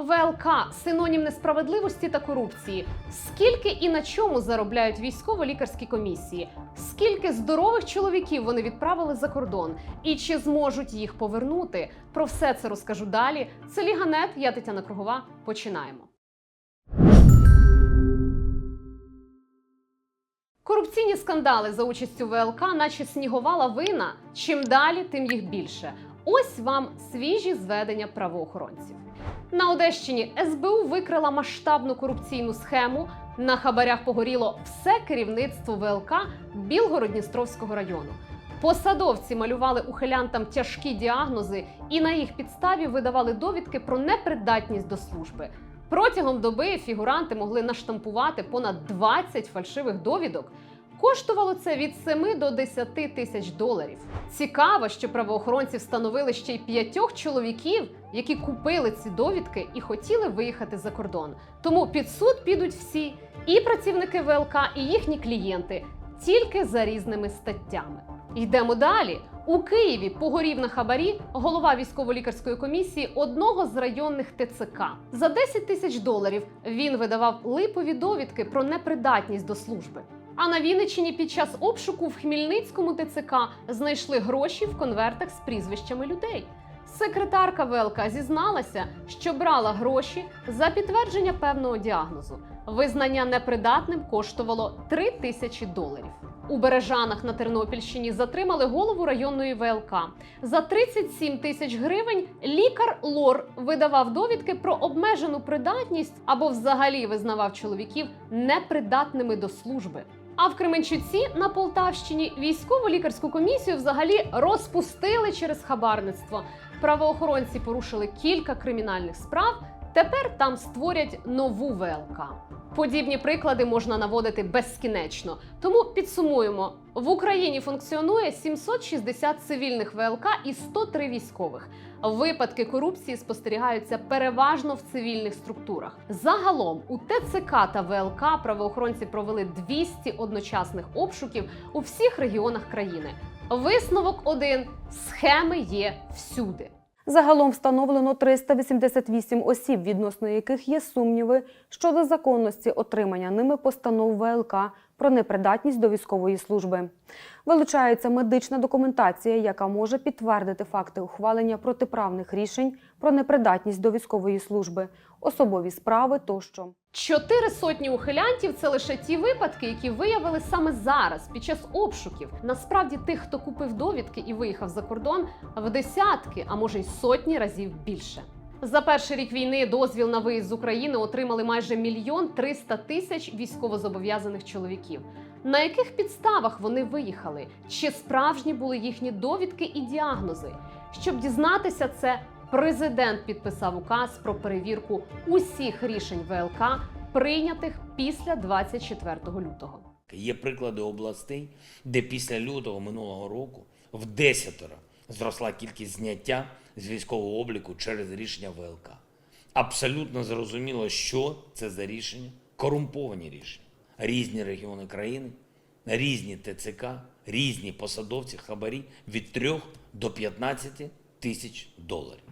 ВЛК синонім несправедливості та корупції. Скільки і на чому заробляють військово-лікарські комісії? Скільки здорових чоловіків вони відправили за кордон? І чи зможуть їх повернути? Про все це розкажу далі. Це Ліганет, я Тетяна Кругова. Починаємо. Корупційні скандали за участю ВЛК, наче снігова лавина. Чим далі, тим їх більше. Ось вам свіжі зведення правоохоронців. На Одещині СБУ викрила масштабну корупційну схему. На хабарях погоріло все керівництво ВЛК Білгород-Дністровського району. Посадовці малювали ухилянтам тяжкі діагнози і на їх підставі видавали довідки про непридатність до служби. Протягом доби фігуранти могли наштампувати понад 20 фальшивих довідок. Коштувало це від 7 до 10 тисяч доларів. Цікаво, що правоохоронці встановили ще й п'ятьох чоловіків, які купили ці довідки і хотіли виїхати за кордон. Тому під суд підуть всі і працівники ВЛК, і їхні клієнти, тільки за різними статтями. Йдемо далі. У Києві погорів на хабарі голова військово-лікарської комісії одного з районних ТЦК. За 10 тисяч доларів він видавав липові довідки про непридатність до служби. А на Вінниччині під час обшуку в Хмільницькому ТЦК знайшли гроші в конвертах з прізвищами людей. Секретарка ВЛК зізналася, що брала гроші за підтвердження певного діагнозу. Визнання непридатним коштувало 3 тисячі доларів. У Бережанах на Тернопільщині затримали голову районної ВЛК. За 37 тисяч гривень лікар Лор видавав довідки про обмежену придатність або взагалі визнавав чоловіків непридатними до служби. А в Кременчуці на Полтавщині військову лікарську комісію взагалі розпустили через хабарництво. Правоохоронці порушили кілька кримінальних справ. Тепер там створять нову ВЛК. Подібні приклади можна наводити безкінечно. Тому підсумуємо: в Україні функціонує 760 цивільних ВЛК і 103 військових. Випадки корупції спостерігаються переважно в цивільних структурах. Загалом у ТЦК та ВЛК правоохоронці провели 200 одночасних обшуків у всіх регіонах країни. Висновок один: схеми є всюди. Загалом встановлено 388 осіб, відносно яких є сумніви щодо законності отримання ними постанов ВЛК про непридатність до військової служби. Вилучається медична документація, яка може підтвердити факти ухвалення протиправних рішень про непридатність до військової служби, особові справи тощо. Чотири сотні ухилянтів це лише ті випадки, які виявили саме зараз під час обшуків. Насправді тих, хто купив довідки і виїхав за кордон, в десятки, а може й сотні разів більше. За перший рік війни дозвіл на виїзд з України отримали майже мільйон триста тисяч військовозобов'язаних чоловіків. На яких підставах вони виїхали? Чи справжні були їхні довідки і діагнози? Щоб дізнатися це, президент підписав указ про перевірку усіх рішень ВЛК, прийнятих після 24 лютого. Є приклади областей, де після лютого минулого року в десятеро зросла кількість зняття з військового обліку через рішення ВЛК. Абсолютно зрозуміло, що це за рішення, корумповані рішення. Різні регіони країни, різні ТЦК, різні посадовці хабарі від 3 до 15 тисяч доларів.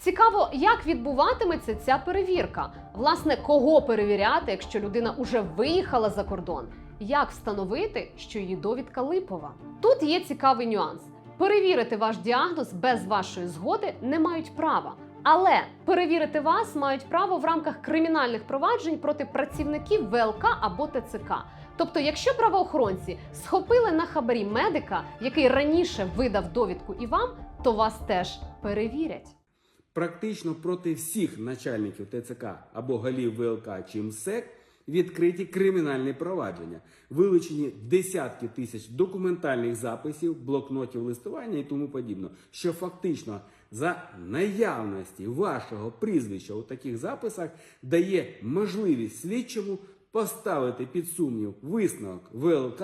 Цікаво, як відбуватиметься ця перевірка. Власне, кого перевіряти, якщо людина уже виїхала за кордон? Як встановити, що її довідка липова? Тут є цікавий нюанс. Перевірити ваш діагноз без вашої згоди не мають права. Але перевірити вас мають право в рамках кримінальних проваджень проти працівників ВЛК або ТЦК. Тобто, якщо правоохоронці схопили на хабарі медика, який раніше видав довідку і вам, то вас теж перевірять. Практично проти всіх начальників ТЦК або голів ВЛК чи МСЕК відкриті кримінальні провадження, вилучені десятки тисяч документальних записів, блокнотів листування і тому подібне, що фактично за наявності вашого прізвища у таких записах дає можливість слідчому поставити під сумнів висновок ВЛК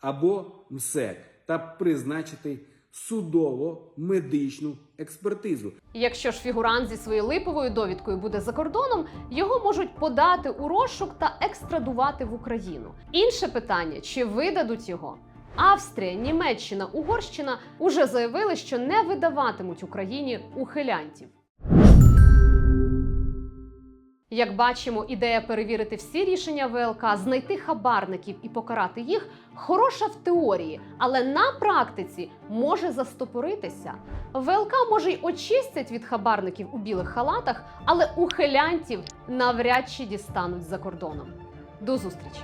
або МСЕК та призначити судово-медичну експертизу. Якщо ж фігурант зі своєю липовою довідкою буде за кордоном, його можуть подати у розшук та екстрадувати в Україну. Інше питання: чи видадуть його? Австрія, Німеччина, Угорщина уже заявили, що не видаватимуть Україні ухилянтів. Як бачимо, ідея перевірити всі рішення ВЛК, знайти хабарників і покарати їх хороша в теорії, але на практиці може застопоритися. ВЛК може й очистять від хабарників у білих халатах, але ухилянтів навряд чи дістануть за кордоном. До зустрічі!